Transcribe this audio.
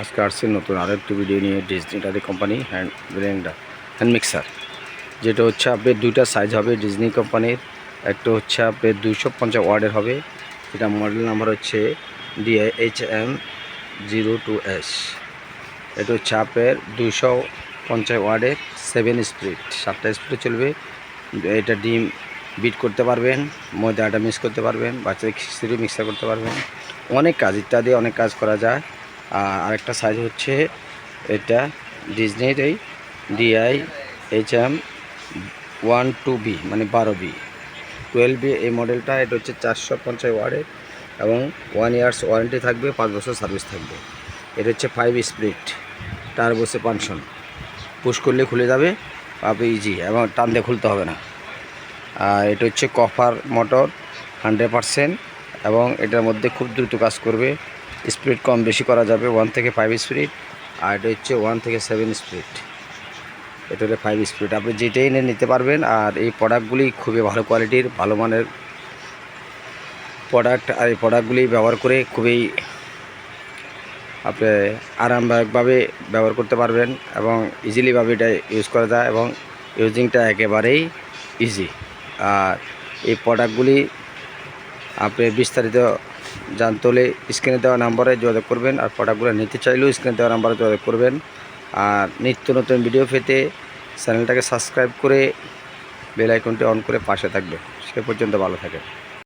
আজকে আসছে নতুন আরও একটি ভিডিও নিয়ে ডিজনি টারি company hand blender hand mixer যেটা হচ্ছে আপনার দুইটা সাইজ হবে ডিজনি কোম্পানির একটা হচ্ছে আপনার দুইশো পঞ্চাশ ওয়ার্ডের হবে। এটা মডেল নাম্বার হচ্ছে DH M zero two S এটা হচ্ছে আপনার দুইশো পঞ্চাশ ওয়ার্ডের সেভেন স্পিড সাতটা স্পিডে চলবে। এটা ডিম বিট করতে পারবেন ময়দা আটা মিক্স করতে পারবেন, বাচ্চাদের খিচুড়ি মিক্সার করতে পারবেন। অনেক কাজ, ইত্যাদি অনেক কাজ করা যায়। আর আরেকটা সাইজ হচ্ছে এটা ডিজনির এই DI H M one two B মানে বারো বি টুয়েলভ বি এই মডেলটা এটা হচ্ছে চারশো পঞ্চাশ ওয়ার্ডের এবং ওয়ান ইয়ার্স ওয়ারেন্টি থাকবে, পাঁচ বছর সার্ভিস থাকবে। এটা হচ্ছে ফাইভ স্প্রিট টার বসে পানশন পুশ করলে খুলে যাবে আপনি ইজি এবং টান খুলতে হবে না। আর এটা হচ্ছে কপার মোটর হান্ড্রেড পারসেন্ট এবং এটার মধ্যে খুব দ্রুত কাজ করবে। স্পিড কম বেশি করা যাবে ওয়ান থেকে ফাইভ স্পিড আর এটা হচ্ছে ওয়ান থেকে সেভেন স্পিড এটা হলে ফাইভ স্পিড আপনি যেটাই নিয়ে নিতে পারবেন, আর এই প্রোডাক্টগুলি খুবই ভালো কোয়ালিটির ভালো মানের প্রোডাক্ট আর এই প্রোডাক্টগুলি ব্যবহার করে খুবই আপনি আরামদায়কভাবে ব্যবহার করতে পারবেন এবং ইজিলিভাবে এটা ইউজ করা যায় এবং ইউজিংটা একেবারেই ইজি আর এই প্রোডাক্টগুলি আপনি বিস্তারিত জানতে হলে স্ক্রিনে দেওয়া নাম্বারে যোগাযোগ করবেন আর প্রোডাক্টগুলো নিতে চাইলেও স্ক্রিনে দেওয়া নাম্বারে যোগাযোগ করবেন। আর নিত্য নতুন ভিডিও পেতে চ্যানেলটাকে সাবস্ক্রাইব করে বেল আইকনটি অন করে পাশে থাকবে সে পর্যন্ত ভালো থাকে